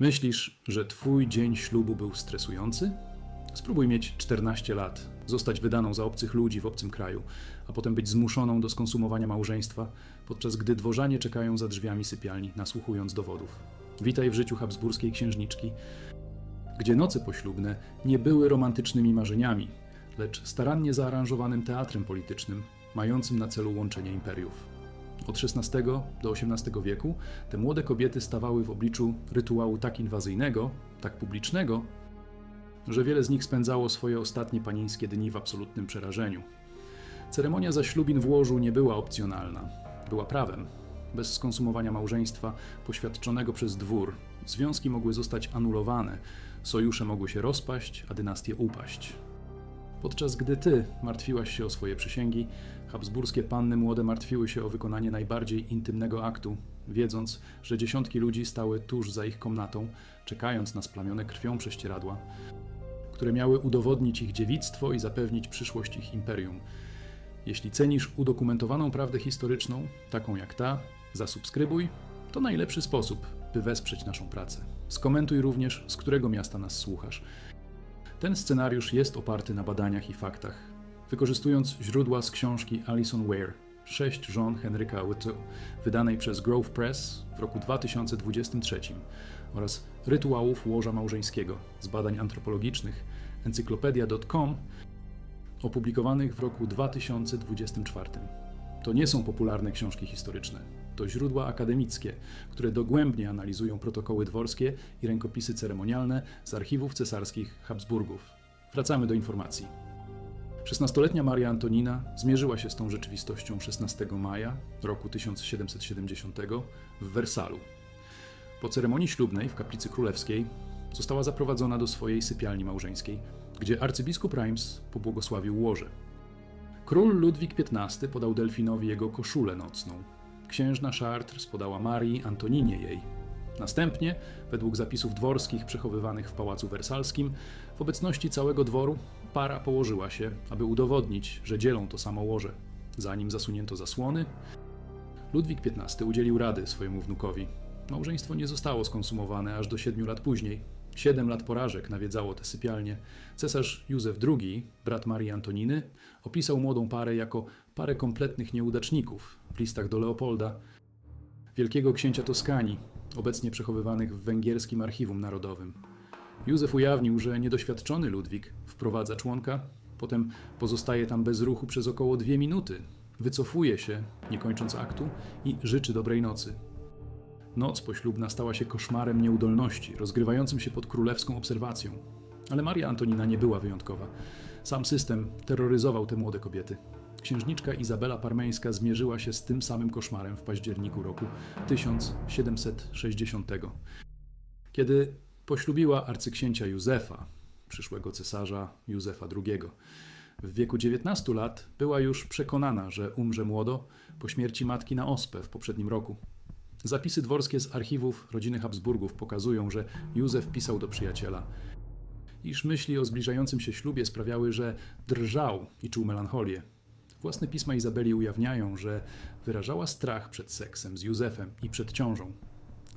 Myślisz, że twój dzień ślubu był stresujący? Spróbuj mieć 14 lat, zostać wydaną za obcych ludzi w obcym kraju, a potem być zmuszoną do skonsumowania małżeństwa, podczas gdy dworzanie czekają za drzwiami sypialni, nasłuchując dowodów. Witaj w życiu habsburskiej księżniczki, gdzie noce poślubne nie były romantycznymi marzeniami, lecz starannie zaaranżowanym teatrem politycznym, mającym na celu łączenie imperiów. Od XVI do XVIII wieku te młode kobiety stawały w obliczu rytuału tak inwazyjnego, tak publicznego, że wiele z nich spędzało swoje ostatnie panieńskie dni w absolutnym przerażeniu. Ceremonia zaślubin w łożu nie była opcjonalna, była prawem. Bez skonsumowania małżeństwa poświadczonego przez dwór, związki mogły zostać anulowane, sojusze mogły się rozpaść, a dynastie upaść. Podczas gdy ty martwiłaś się o swoje przysięgi, habsburskie panny młode martwiły się o wykonanie najbardziej intymnego aktu, wiedząc, że dziesiątki ludzi stały tuż za ich komnatą, czekając na splamione krwią prześcieradła, które miały udowodnić ich dziewictwo i zapewnić przyszłość ich imperium. Jeśli cenisz udokumentowaną prawdę historyczną, taką jak ta, zasubskrybuj. To najlepszy sposób, by wesprzeć naszą pracę. Skomentuj również, z którego miasta nas słuchasz. Ten scenariusz jest oparty na badaniach i faktach. Wykorzystując źródła z książki Alison Ware Sześć żon Henryka Wytu, wydanej przez Grove Press w roku 2023 oraz rytuałów łoża małżeńskiego z badań antropologicznych encyklopedia.com opublikowanych w roku 2024. To nie są popularne książki historyczne. To źródła akademickie, które dogłębnie analizują protokoły dworskie i rękopisy ceremonialne z archiwów cesarskich Habsburgów. Wracamy do informacji. 16-letnia Maria Antonina zmierzyła się z tą rzeczywistością 16 maja roku 1770 w Wersalu. Po ceremonii ślubnej w kaplicy królewskiej została zaprowadzona do swojej sypialni małżeńskiej, gdzie arcybiskup Reims pobłogosławił łoże. Król Ludwik XV podał Delfinowi jego koszulę nocną. Księżna Chartres podała Marii Antoninie jej. Następnie, według zapisów dworskich przechowywanych w pałacu wersalskim, w obecności całego dworu para położyła się, aby udowodnić, że dzielą to samo łoże. Zanim zasunięto zasłony, Ludwik XV udzielił rady swojemu wnukowi. Małżeństwo nie zostało skonsumowane aż do siedmiu lat później. Siedem lat porażek nawiedzało te sypialnie. Cesarz Józef II, brat Marii Antoniny, opisał młodą parę jako parę kompletnych nieudaczników w listach do Leopolda, wielkiego księcia Toskanii, obecnie przechowywanych w węgierskim archiwum narodowym. Józef ujawnił, że niedoświadczony Ludwik wprowadza członka, potem pozostaje tam bez ruchu przez około dwie minuty, wycofuje się, nie kończąc aktu, i życzy dobrej nocy. Noc poślubna stała się koszmarem nieudolności, rozgrywającym się pod królewską obserwacją. Ale Maria Antonina nie była wyjątkowa. Sam system terroryzował te młode kobiety. Księżniczka Izabela Parmeńska zmierzyła się z tym samym koszmarem w październiku roku 1760, kiedy poślubiła arcyksięcia Józefa, przyszłego cesarza Józefa II. W wieku 19 lat była już przekonana, że umrze młodo po śmierci matki na ospę w poprzednim roku. Zapisy dworskie z archiwów rodziny Habsburgów pokazują, że Józef pisał do przyjaciela, iż myśli o zbliżającym się ślubie sprawiały, że drżał i czuł melancholię. Własne pisma Izabeli ujawniają, że wyrażała strach przed seksem z Józefem i przed ciążą.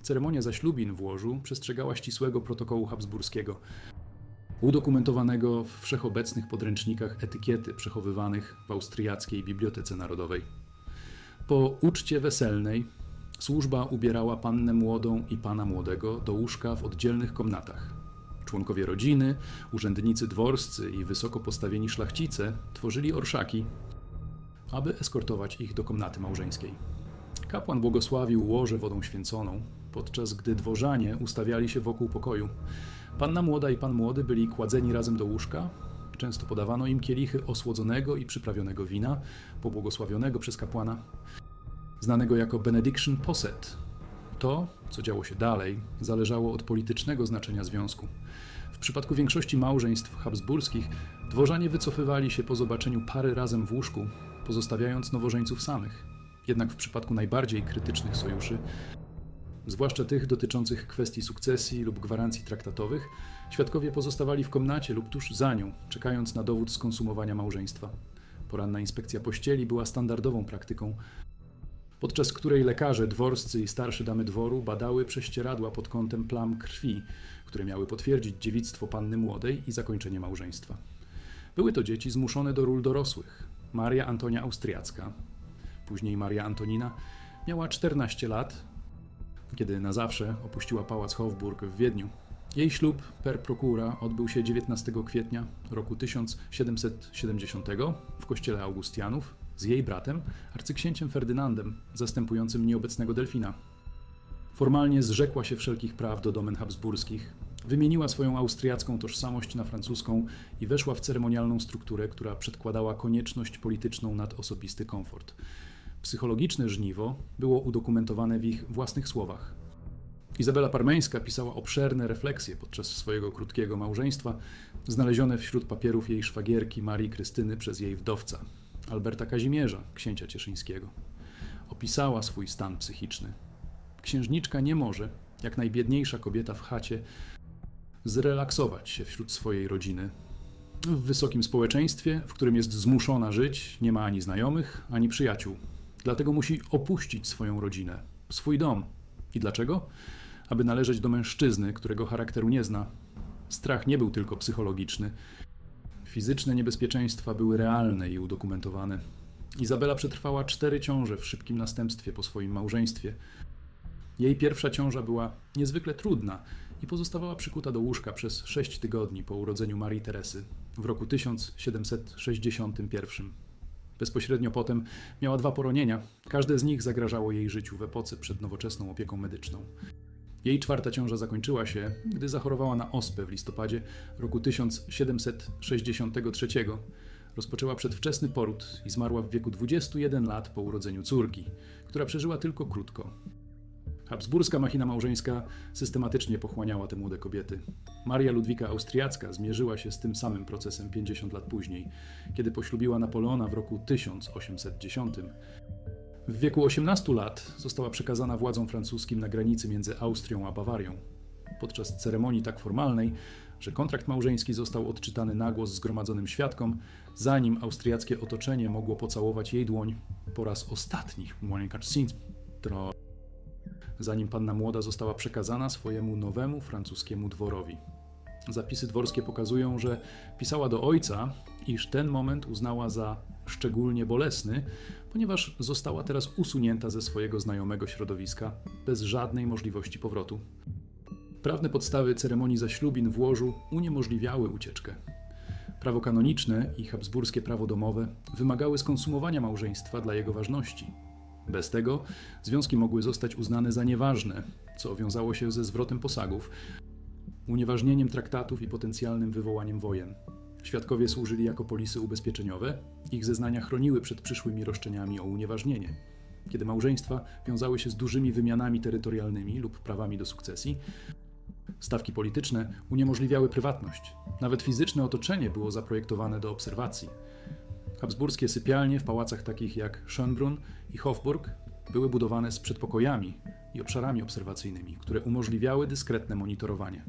Ceremonia zaślubin w łożu przestrzegała ścisłego protokołu habsburskiego, udokumentowanego w wszechobecnych podręcznikach etykiety przechowywanych w Austriackiej Bibliotece Narodowej. Po uczcie weselnej służba ubierała pannę młodą i pana młodego do łóżka w oddzielnych komnatach. Członkowie rodziny, urzędnicy dworscy i wysoko postawieni szlachcice tworzyli orszaki, aby eskortować ich do komnaty małżeńskiej. Kapłan błogosławił łoże wodą święconą, podczas gdy dworzanie ustawiali się wokół pokoju. Panna młoda i pan młody byli kładzeni razem do łóżka. Często podawano im kielichy osłodzonego i przyprawionego wina, pobłogosławionego przez kapłana, znanego jako Benediction Posset. To, co działo się dalej, zależało od politycznego znaczenia związku. W przypadku większości małżeństw habsburskich dworzanie wycofywali się po zobaczeniu pary razem w łóżku, pozostawiając nowożeńców samych. Jednak w przypadku najbardziej krytycznych sojuszy, zwłaszcza tych dotyczących kwestii sukcesji lub gwarancji traktatowych, świadkowie pozostawali w komnacie lub tuż za nią, czekając na dowód skonsumowania małżeństwa. Poranna inspekcja pościeli była standardową praktyką, podczas której lekarze dworscy i starsze damy dworu badały prześcieradła pod kątem plam krwi, które miały potwierdzić dziewictwo panny młodej i zakończenie małżeństwa. Były to dzieci zmuszone do ról dorosłych. Maria Antonia Austriacka, później Maria Antonina, miała 14 lat, kiedy na zawsze opuściła pałac Hofburg w Wiedniu. Jej ślub per procura odbył się 19 kwietnia roku 1770 w kościele Augustianów z jej bratem, arcyksięciem Ferdynandem, zastępującym nieobecnego Delfina. Formalnie zrzekła się wszelkich praw do domen habsburskich, wymieniła swoją austriacką tożsamość na francuską i weszła w ceremonialną strukturę, która przedkładała konieczność polityczną nad osobisty komfort. Psychologiczne żniwo było udokumentowane w ich własnych słowach. Izabela Parmeńska pisała obszerne refleksje podczas swojego krótkiego małżeństwa, znalezione wśród papierów jej szwagierki Marii Krystyny przez jej wdowca, Alberta Kazimierza, księcia cieszyńskiego. Opisała swój stan psychiczny. Księżniczka nie może, jak najbiedniejsza kobieta w chacie, zrelaksować się wśród swojej rodziny. W wysokim społeczeństwie, w którym jest zmuszona żyć, nie ma ani znajomych, ani przyjaciół. Dlatego musi opuścić swoją rodzinę, swój dom. I dlaczego? Aby należeć do mężczyzny, którego charakteru nie zna. Strach nie był tylko psychologiczny. Fizyczne niebezpieczeństwa były realne i udokumentowane. Izabela przetrwała cztery ciąże w szybkim następstwie po swoim małżeństwie. Jej pierwsza ciąża była niezwykle trudna i pozostawała przykuta do łóżka przez sześć tygodni po urodzeniu Marii Teresy w roku 1761. Bezpośrednio potem miała dwa poronienia. Każde z nich zagrażało jej życiu w epoce przed nowoczesną opieką medyczną. Jej czwarta ciąża zakończyła się, gdy zachorowała na ospę w listopadzie roku 1763. Rozpoczęła przedwczesny poród i zmarła w wieku 21 lat po urodzeniu córki, która przeżyła tylko krótko. Habsburska machina małżeńska systematycznie pochłaniała te młode kobiety. Maria Ludwika Austriacka zmierzyła się z tym samym procesem 50 lat później, kiedy poślubiła Napoleona w roku 1810. W wieku 18 lat została przekazana władzom francuskim na granicy między Austrią a Bawarią. Podczas ceremonii tak formalnej, że kontrakt małżeński został odczytany na głos zgromadzonym świadkom, zanim austriackie otoczenie mogło pocałować jej dłoń po raz ostatni, zanim panna młoda została przekazana swojemu nowemu francuskiemu dworowi. Zapisy dworskie pokazują, że pisała do ojca, iż ten moment uznała za szczególnie bolesny, ponieważ została teraz usunięta ze swojego znajomego środowiska bez żadnej możliwości powrotu. Prawne podstawy ceremonii zaślubin w łożu uniemożliwiały ucieczkę. Prawo kanoniczne i habsburskie prawo domowe wymagały skonsumowania małżeństwa dla jego ważności. Bez tego związki mogły zostać uznane za nieważne, co wiązało się ze zwrotem posagów, unieważnieniem traktatów i potencjalnym wywołaniem wojen. Świadkowie służyli jako polisy ubezpieczeniowe, ich zeznania chroniły przed przyszłymi roszczeniami o unieważnienie. Kiedy małżeństwa wiązały się z dużymi wymianami terytorialnymi lub prawami do sukcesji, stawki polityczne uniemożliwiały prywatność. Nawet fizyczne otoczenie było zaprojektowane do obserwacji. Habsburskie sypialnie w pałacach takich jak Schönbrunn i Hofburg były budowane z przedpokojami i obszarami obserwacyjnymi, które umożliwiały dyskretne monitorowanie.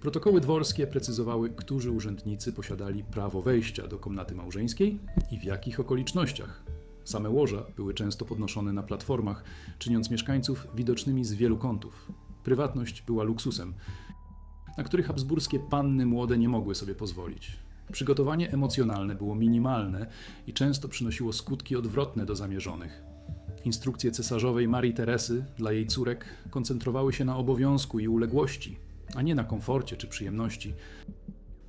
Protokoły dworskie precyzowały, którzy urzędnicy posiadali prawo wejścia do komnaty małżeńskiej i w jakich okolicznościach. Same łoża były często podnoszone na platformach, czyniąc mieszkańców widocznymi z wielu kątów. Prywatność była luksusem, na który habsburskie panny młode nie mogły sobie pozwolić. Przygotowanie emocjonalne było minimalne i często przynosiło skutki odwrotne do zamierzonych. Instrukcje cesarzowej Marii Teresy dla jej córek koncentrowały się na obowiązku i uległości, a nie na komforcie czy przyjemności.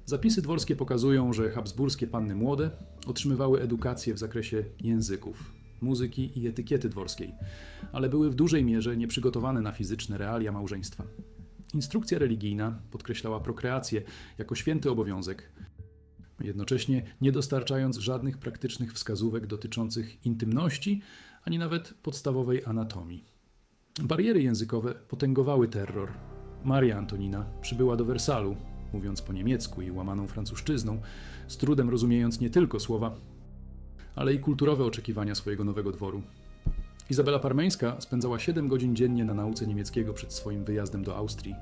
Zapisy dworskie pokazują, że habsburskie panny młode otrzymywały edukację w zakresie języków, muzyki i etykiety dworskiej, ale były w dużej mierze nieprzygotowane na fizyczne realia małżeństwa. Instrukcja religijna podkreślała prokreację jako święty obowiązek, jednocześnie nie dostarczając żadnych praktycznych wskazówek dotyczących intymności ani nawet podstawowej anatomii. Bariery językowe potęgowały terror. Maria Antonina przybyła do Wersalu, mówiąc po niemiecku i łamaną francuszczyzną, z trudem rozumiejąc nie tylko słowa, ale i kulturowe oczekiwania swojego nowego dworu. Izabela Parmeńska spędzała 7 godzin dziennie na nauce niemieckiego przed swoim wyjazdem do Austrii,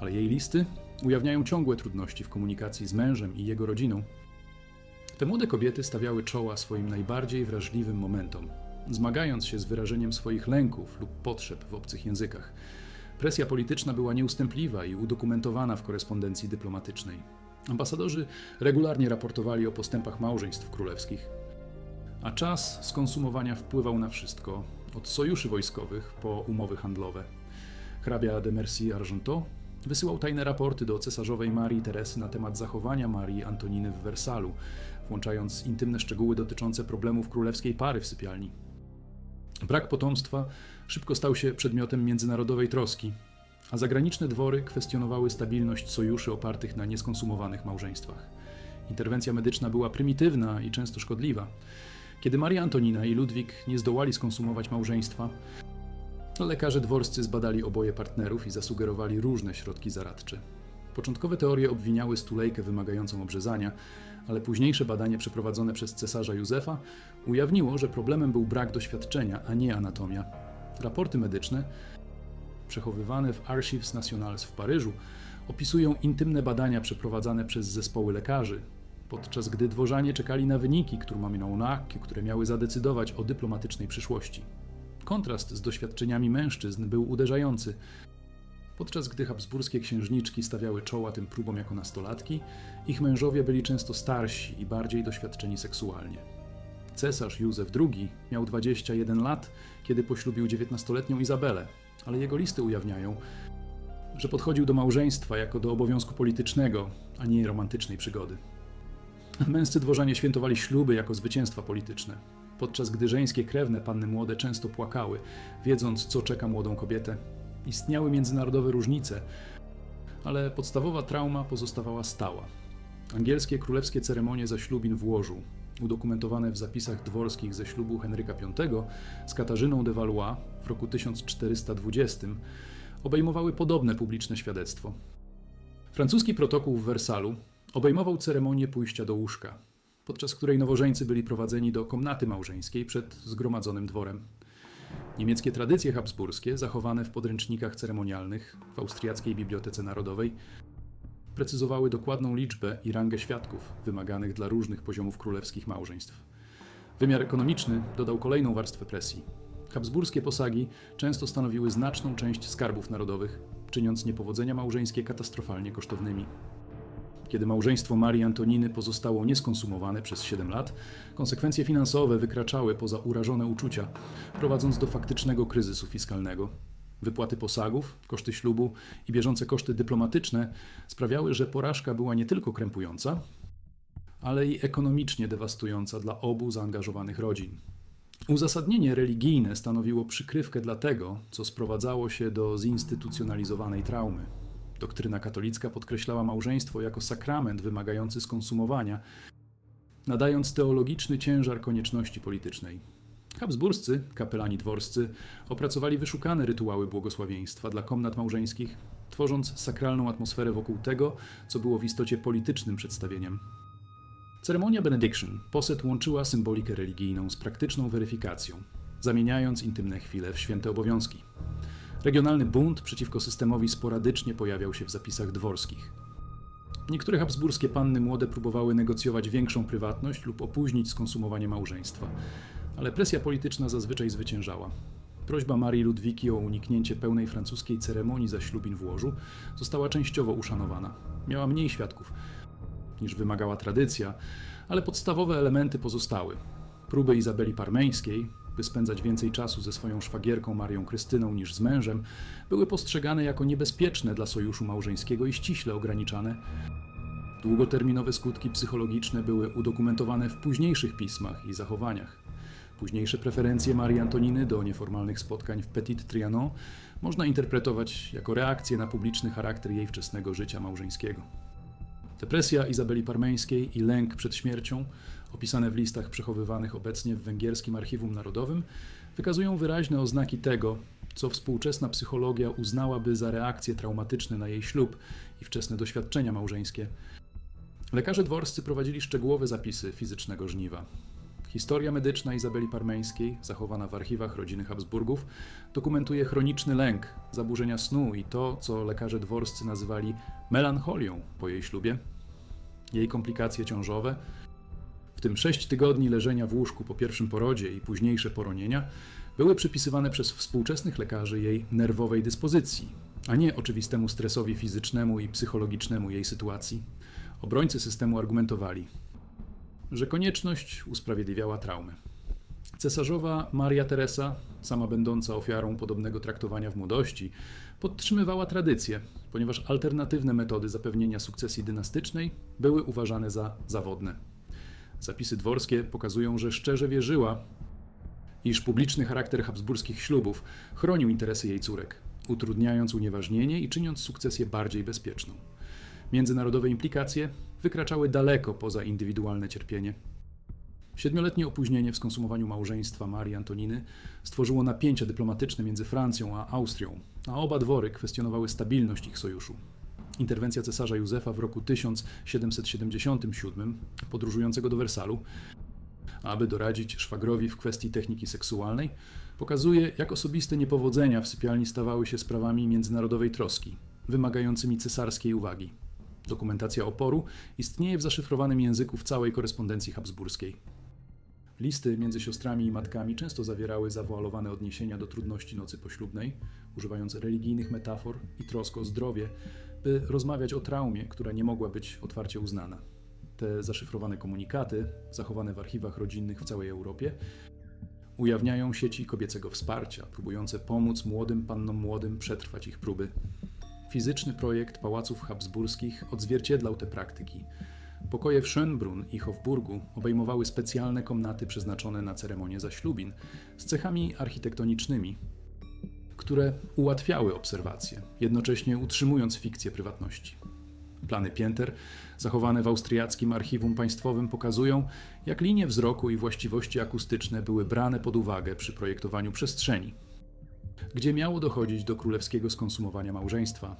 ale jej listy ujawniają ciągłe trudności w komunikacji z mężem i jego rodziną. Te młode kobiety stawiały czoła swoim najbardziej wrażliwym momentom zmagając się z wyrażeniem swoich lęków lub potrzeb w obcych językach. Presja polityczna była nieustępliwa i udokumentowana w korespondencji dyplomatycznej. Ambasadorzy regularnie raportowali o postępach małżeństw królewskich, a czas skonsumowania wpływał na wszystko, od sojuszy wojskowych po umowy handlowe. Hrabia de Mercy Argenteau wysyłał tajne raporty do cesarzowej Marii Teresy na temat zachowania Marii Antoniny w Wersalu, włączając intymne szczegóły dotyczące problemów królewskiej pary w sypialni. Brak potomstwa szybko stał się przedmiotem międzynarodowej troski, a zagraniczne dwory kwestionowały stabilność sojuszy opartych na nieskonsumowanych małżeństwach. Interwencja medyczna była prymitywna i często szkodliwa. Kiedy Maria Antonina i Ludwik nie zdołali skonsumować małżeństwa, lekarze dworscy zbadali oboje partnerów i zasugerowali różne środki zaradcze. Początkowe teorie obwiniały stulejkę wymagającą obrzezania, ale późniejsze badanie przeprowadzone przez cesarza Józefa ujawniło, że problemem był brak doświadczenia, a nie anatomia. Raporty medyczne, przechowywane w Archives Nationales w Paryżu, opisują intymne badania przeprowadzane przez zespoły lekarzy, podczas gdy dworzanie czekali na wyniki, które miały zadecydować o dyplomatycznej przyszłości. Kontrast z doświadczeniami mężczyzn był uderzający. Podczas gdy habsburskie księżniczki stawiały czoła tym próbom jako nastolatki, ich mężowie byli często starsi i bardziej doświadczeni seksualnie. Cesarz Józef II miał 21 lat, kiedy poślubił 19-letnią Izabelę, ale jego listy ujawniają, że podchodził do małżeństwa jako do obowiązku politycznego, a nie romantycznej przygody. Męscy dworzanie świętowali śluby jako zwycięstwa polityczne, podczas gdy żeńskie krewne panny młode często płakały, wiedząc, co czeka młodą kobietę. Istniały międzynarodowe różnice, ale podstawowa trauma pozostawała stała. Angielskie królewskie ceremonie zaślubin w łożu, udokumentowane w zapisach dworskich ze ślubu Henryka V z Katarzyną de Valois w roku 1420, obejmowały podobne publiczne świadectwo. Francuski protokół w Wersalu obejmował ceremonię pójścia do łóżka, podczas której nowożeńcy byli prowadzeni do komnaty małżeńskiej przed zgromadzonym dworem. Niemieckie tradycje habsburskie, zachowane w podręcznikach ceremonialnych w Austriackiej Bibliotece Narodowej, precyzowały dokładną liczbę i rangę świadków wymaganych dla różnych poziomów królewskich małżeństw. Wymiar ekonomiczny dodał kolejną warstwę presji. Habsburskie posagi często stanowiły znaczną część skarbów narodowych, czyniąc niepowodzenia małżeńskie katastrofalnie kosztownymi. Kiedy małżeństwo Marii Antoniny pozostało nieskonsumowane przez 7 lat, konsekwencje finansowe wykraczały poza urażone uczucia, prowadząc do faktycznego kryzysu fiskalnego. Wypłaty posagów, koszty ślubu i bieżące koszty dyplomatyczne sprawiały, że porażka była nie tylko krępująca, ale i ekonomicznie dewastująca dla obu zaangażowanych rodzin. Uzasadnienie religijne stanowiło przykrywkę dla tego, co sprowadzało się do zinstytucjonalizowanej traumy. Doktryna katolicka podkreślała małżeństwo jako sakrament wymagający skonsumowania, nadając teologiczny ciężar konieczności politycznej. Habsburscy, kapelani dworscy, opracowali wyszukane rytuały błogosławieństwa dla komnat małżeńskich, tworząc sakralną atmosferę wokół tego, co było w istocie politycznym przedstawieniem. Ceremonia benediction poset łączyła symbolikę religijną z praktyczną weryfikacją, zamieniając intymne chwile w święte obowiązki. Regionalny bunt przeciwko systemowi sporadycznie pojawiał się w zapisach dworskich. Niektóre habsburskie panny młode próbowały negocjować większą prywatność lub opóźnić skonsumowanie małżeństwa, ale presja polityczna zazwyczaj zwyciężała. Prośba Marii Ludwiki o uniknięcie pełnej francuskiej ceremonii zaślubin w łożu została częściowo uszanowana. Miała mniej świadków niż wymagała tradycja, ale podstawowe elementy pozostały. Próby Izabeli Parmeńskiej, by spędzać więcej czasu ze swoją szwagierką Marią Krystyną niż z mężem, były postrzegane jako niebezpieczne dla sojuszu małżeńskiego i ściśle ograniczane. Długoterminowe skutki psychologiczne były udokumentowane w późniejszych pismach i zachowaniach. Późniejsze preferencje Marii Antoniny do nieformalnych spotkań w Petit Trianon można interpretować jako reakcję na publiczny charakter jej wczesnego życia małżeńskiego. Depresja Izabeli Parmeńskiej i lęk przed śmiercią, opisane w listach przechowywanych obecnie w węgierskim archiwum narodowym, wykazują wyraźne oznaki tego, co współczesna psychologia uznałaby za reakcje traumatyczne na jej ślub i wczesne doświadczenia małżeńskie. Lekarze dworscy prowadzili szczegółowe zapisy fizycznego żniwa. Historia medyczna Izabeli Parmeńskiej, zachowana w archiwach rodziny Habsburgów, dokumentuje chroniczny lęk, zaburzenia snu i to, co lekarze dworscy nazywali melancholią po jej ślubie, jej komplikacje ciążowe, w tym sześć tygodni leżenia w łóżku po pierwszym porodzie i późniejsze poronienia, były przypisywane przez współczesnych lekarzy jej nerwowej dyspozycji, a nie oczywistemu stresowi fizycznemu i psychologicznemu jej sytuacji. Obrońcy systemu argumentowali, że konieczność usprawiedliwiała traumę. Cesarzowa Maria Teresa, sama będąca ofiarą podobnego traktowania w młodości, podtrzymywała tradycję, ponieważ alternatywne metody zapewnienia sukcesji dynastycznej były uważane za zawodne. Zapisy dworskie pokazują, że szczerze wierzyła, iż publiczny charakter habsburskich ślubów chronił interesy jej córek, utrudniając unieważnienie i czyniąc sukcesję bardziej bezpieczną. Międzynarodowe implikacje wykraczały daleko poza indywidualne cierpienie. Siedmioletnie opóźnienie w skonsumowaniu małżeństwa Marii Antoniny stworzyło napięcia dyplomatyczne między Francją a Austrią, a oba dwory kwestionowały stabilność ich sojuszu. Interwencja cesarza Józefa w roku 1777, podróżującego do Wersalu, aby doradzić szwagrowi w kwestii techniki seksualnej, pokazuje, jak osobiste niepowodzenia w sypialni stawały się sprawami międzynarodowej troski, wymagającymi cesarskiej uwagi. Dokumentacja oporu istnieje w zaszyfrowanym języku w całej korespondencji habsburskiej. Listy między siostrami i matkami często zawierały zawoalowane odniesienia do trudności nocy poślubnej, używając religijnych metafor i trosk o zdrowie, by rozmawiać o traumie, która nie mogła być otwarcie uznana. Te zaszyfrowane komunikaty, zachowane w archiwach rodzinnych w całej Europie, ujawniają sieci kobiecego wsparcia, próbujące pomóc młodym pannom młodym przetrwać ich próby. Fizyczny projekt pałaców habsburskich odzwierciedlał te praktyki. Pokoje w Schönbrunn i Hofburgu obejmowały specjalne komnaty przeznaczone na ceremonię zaślubin z cechami architektonicznymi, które ułatwiały obserwacje, jednocześnie utrzymując fikcję prywatności. Plany pięter, zachowane w austriackim archiwum państwowym, pokazują, jak linie wzroku i właściwości akustyczne były brane pod uwagę przy projektowaniu przestrzeni, gdzie miało dochodzić do królewskiego skonsumowania małżeństwa.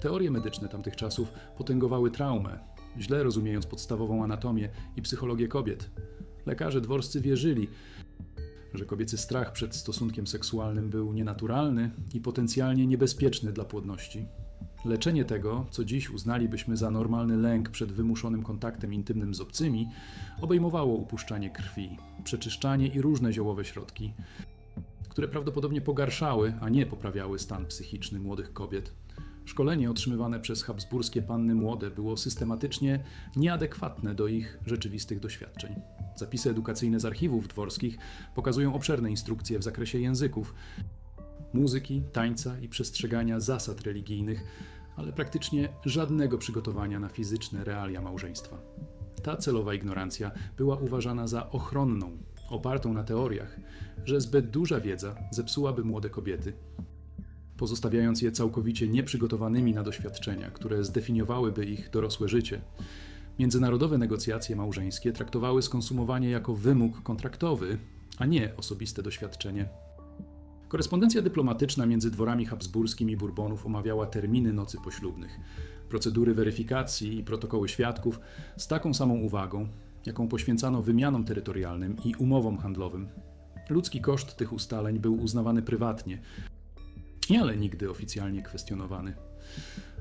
Teorie medyczne tamtych czasów potęgowały traumę, źle rozumiejąc podstawową anatomię i psychologię kobiet. Lekarze dworscy wierzyli, że kobiecy strach przed stosunkiem seksualnym był nienaturalny i potencjalnie niebezpieczny dla płodności. Leczenie tego, co dziś uznalibyśmy za normalny lęk przed wymuszonym kontaktem intymnym z obcymi, obejmowało upuszczanie krwi, przeczyszczanie i różne ziołowe środki, które prawdopodobnie pogarszały, a nie poprawiały stan psychiczny młodych kobiet. Szkolenie otrzymywane przez habsburskie panny młode było systematycznie nieadekwatne do ich rzeczywistych doświadczeń. Zapisy edukacyjne z archiwów dworskich pokazują obszerne instrukcje w zakresie języków, muzyki, tańca i przestrzegania zasad religijnych, ale praktycznie żadnego przygotowania na fizyczne realia małżeństwa. Ta celowa ignorancja była uważana za ochronną, opartą na teoriach, że zbyt duża wiedza zepsułaby młode kobiety, pozostawiając je całkowicie nieprzygotowanymi na doświadczenia, które zdefiniowałyby ich dorosłe życie. Międzynarodowe negocjacje małżeńskie traktowały skonsumowanie jako wymóg kontraktowy, a nie osobiste doświadczenie. Korespondencja dyplomatyczna między dworami habsburskim i Bourbonów omawiała terminy nocy poślubnych, procedury weryfikacji i protokoły świadków z taką samą uwagą, jaką poświęcano wymianom terytorialnym i umowom handlowym. Ludzki koszt tych ustaleń był uznawany prywatnie, ale nigdy oficjalnie kwestionowany.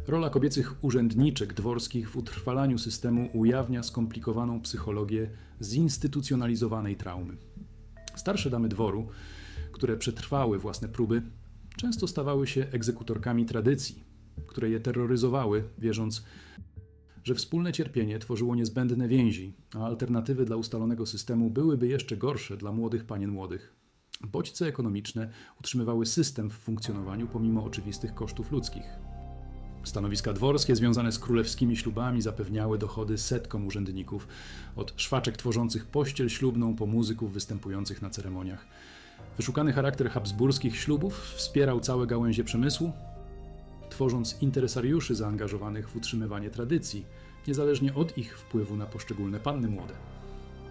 Rola kobiecych urzędniczek dworskich w utrwalaniu systemu ujawnia skomplikowaną psychologię zinstytucjonalizowanej traumy. Starsze damy dworu, które przetrwały własne próby, często stawały się egzekutorkami tradycji, które je terroryzowały, wierząc, że wspólne cierpienie tworzyło niezbędne więzi, a alternatywy dla ustalonego systemu byłyby jeszcze gorsze dla młodych panien młodych. Bodźce ekonomiczne utrzymywały system w funkcjonowaniu pomimo oczywistych kosztów ludzkich. Stanowiska dworskie związane z królewskimi ślubami zapewniały dochody setkom urzędników, od szwaczek tworzących pościel ślubną po muzyków występujących na ceremoniach. Wyszukany charakter habsburskich ślubów wspierał całe gałęzie przemysłu, tworząc interesariuszy zaangażowanych w utrzymywanie tradycji, niezależnie od ich wpływu na poszczególne panny młode.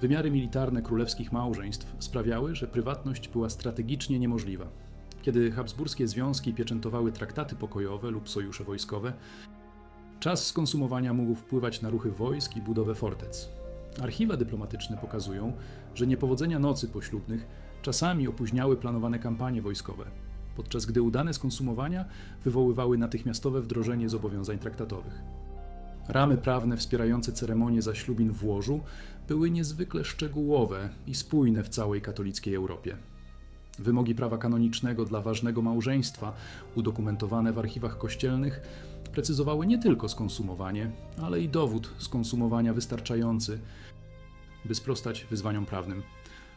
Wymiary militarne królewskich małżeństw sprawiały, że prywatność była strategicznie niemożliwa. Kiedy habsburskie związki pieczętowały traktaty pokojowe lub sojusze wojskowe, czas skonsumowania mógł wpływać na ruchy wojsk i budowę fortec. Archiwa dyplomatyczne pokazują, że niepowodzenia nocy poślubnych czasami opóźniały planowane kampanie wojskowe, podczas gdy udane skonsumowania wywoływały natychmiastowe wdrożenie zobowiązań traktatowych. Ramy prawne wspierające ceremonię zaślubin w łożu były niezwykle szczegółowe i spójne w całej katolickiej Europie. Wymogi prawa kanonicznego dla ważnego małżeństwa, udokumentowane w archiwach kościelnych, precyzowały nie tylko skonsumowanie, ale i dowód skonsumowania wystarczający, by sprostać wyzwaniom prawnym.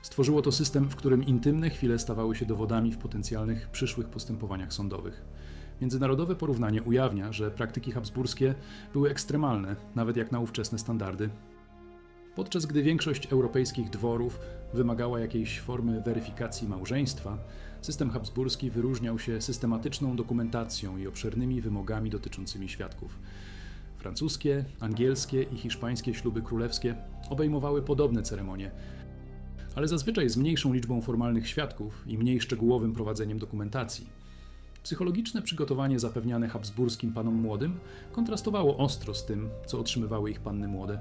Stworzyło to system, w którym intymne chwile stawały się dowodami w potencjalnych przyszłych postępowaniach sądowych. Międzynarodowe porównanie ujawnia, że praktyki habsburskie były ekstremalne, nawet jak na ówczesne standardy. Podczas gdy większość europejskich dworów wymagała jakiejś formy weryfikacji małżeństwa, system habsburski wyróżniał się systematyczną dokumentacją i obszernymi wymogami dotyczącymi świadków. Francuskie, angielskie i hiszpańskie śluby królewskie obejmowały podobne ceremonie, ale zazwyczaj z mniejszą liczbą formalnych świadków i mniej szczegółowym prowadzeniem dokumentacji. Psychologiczne przygotowanie zapewniane habsburskim panom młodym kontrastowało ostro z tym, co otrzymywały ich panny młode.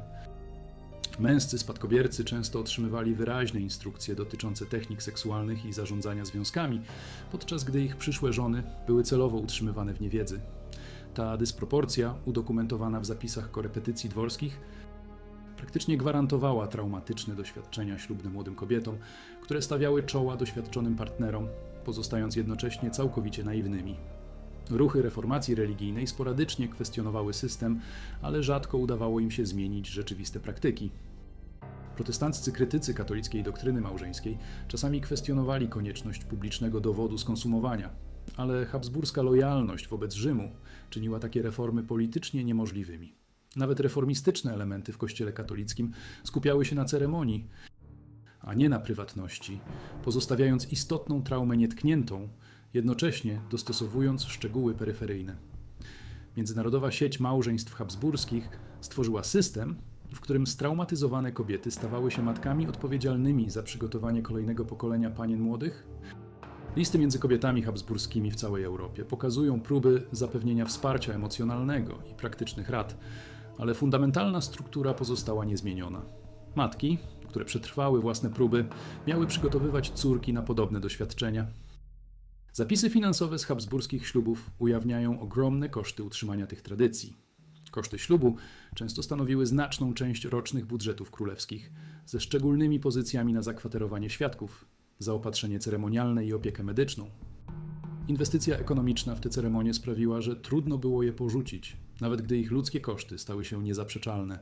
Męscy spadkobiercy często otrzymywali wyraźne instrukcje dotyczące technik seksualnych i zarządzania związkami, podczas gdy ich przyszłe żony były celowo utrzymywane w niewiedzy. Ta dysproporcja, udokumentowana w zapisach korepetycji dworskich, praktycznie gwarantowała traumatyczne doświadczenia ślubne młodym kobietom, które stawiały czoła doświadczonym partnerom, pozostając jednocześnie całkowicie naiwnymi. Ruchy reformacji religijnej sporadycznie kwestionowały system, ale rzadko udawało im się zmienić rzeczywiste praktyki. Protestanccy krytycy katolickiej doktryny małżeńskiej czasami kwestionowali konieczność publicznego dowodu skonsumowania, ale habsburska lojalność wobec Rzymu czyniła takie reformy politycznie niemożliwymi. Nawet reformistyczne elementy w Kościele katolickim skupiały się na ceremonii, a nie na prywatności, pozostawiając istotną traumę nietkniętą, jednocześnie dostosowując szczegóły peryferyjne. Międzynarodowa sieć małżeństw habsburskich stworzyła system, w którym straumatyzowane kobiety stawały się matkami odpowiedzialnymi za przygotowanie kolejnego pokolenia panien młodych. Listy między kobietami habsburskimi w całej Europie pokazują próby zapewnienia wsparcia emocjonalnego i praktycznych rad, ale fundamentalna struktura pozostała niezmieniona. Matki, które przetrwały własne próby, miały przygotowywać córki na podobne doświadczenia. Zapisy finansowe z habsburskich ślubów ujawniają ogromne koszty utrzymania tych tradycji. Koszty ślubu często stanowiły znaczną część rocznych budżetów królewskich, ze szczególnymi pozycjami na zakwaterowanie świadków, zaopatrzenie ceremonialne i opiekę medyczną. Inwestycja ekonomiczna w te ceremonie sprawiła, że trudno było je porzucić, nawet gdy ich ludzkie koszty stały się niezaprzeczalne.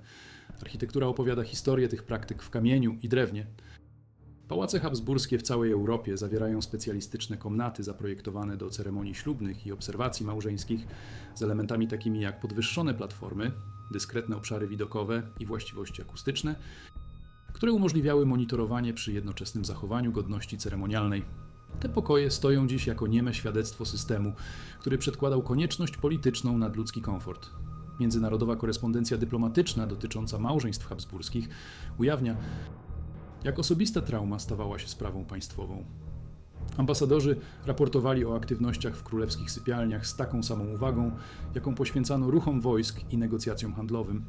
Architektura opowiada historię tych praktyk w kamieniu i drewnie. Pałace habsburskie w całej Europie zawierają specjalistyczne komnaty zaprojektowane do ceremonii ślubnych i obserwacji małżeńskich z elementami takimi jak podwyższone platformy, dyskretne obszary widokowe i właściwości akustyczne, które umożliwiały monitorowanie przy jednoczesnym zachowaniu godności ceremonialnej. Te pokoje stoją dziś jako nieme świadectwo systemu, który przedkładał konieczność polityczną nad ludzki komfort. Międzynarodowa korespondencja dyplomatyczna dotycząca małżeństw habsburskich ujawnia, jak osobista trauma stawała się sprawą państwową. Ambasadorzy raportowali o aktywnościach w królewskich sypialniach z taką samą uwagą, jaką poświęcano ruchom wojsk i negocjacjom handlowym.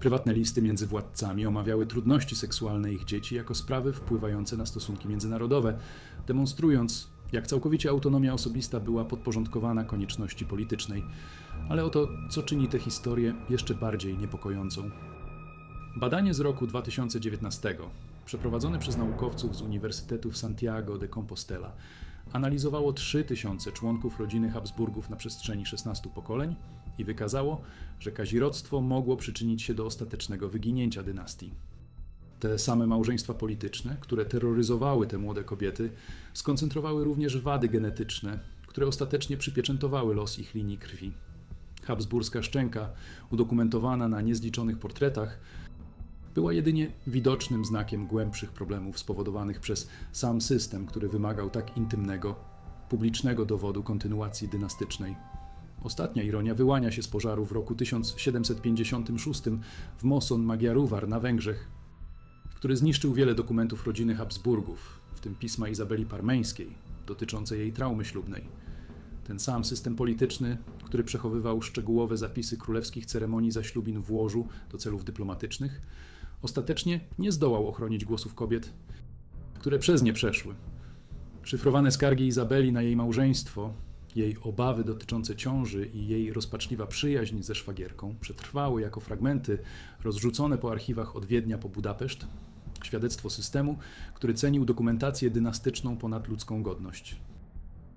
Prywatne listy między władcami omawiały trudności seksualne ich dzieci jako sprawy wpływające na stosunki międzynarodowe, demonstrując, jak całkowicie autonomia osobista była podporządkowana konieczności politycznej. Ale oto, co czyni tę historię jeszcze bardziej niepokojącą. Badanie z roku 2019, przeprowadzone przez naukowców z Uniwersytetu w Santiago de Compostela, analizowało 3000 członków rodziny Habsburgów na przestrzeni 16 pokoleń i wykazało, że kazirodztwo mogło przyczynić się do ostatecznego wyginięcia dynastii. Te same małżeństwa polityczne, które terroryzowały te młode kobiety, skoncentrowały również wady genetyczne, które ostatecznie przypieczętowały los ich linii krwi. Habsburska szczęka, udokumentowana na niezliczonych portretach, była jedynie widocznym znakiem głębszych problemów spowodowanych przez sam system, który wymagał tak intymnego, publicznego dowodu kontynuacji dynastycznej. Ostatnia ironia wyłania się z pożaru w roku 1756 w Moson Magyaruvar na Węgrzech, który zniszczył wiele dokumentów rodziny Habsburgów, w tym pisma Izabeli Parmeńskiej dotyczące jej traumy ślubnej. Ten sam system polityczny, który przechowywał szczegółowe zapisy królewskich ceremonii zaślubin w łożu do celów dyplomatycznych, ostatecznie nie zdołał ochronić głosów kobiet, które przez nie przeszły. Szyfrowane skargi Izabeli na jej małżeństwo Jej obawy dotyczące ciąży i jej rozpaczliwa przyjaźń ze szwagierką przetrwały jako fragmenty rozrzucone po archiwach od Wiednia po Budapeszt. Świadectwo systemu, który cenił dokumentację dynastyczną ponad ludzką godność.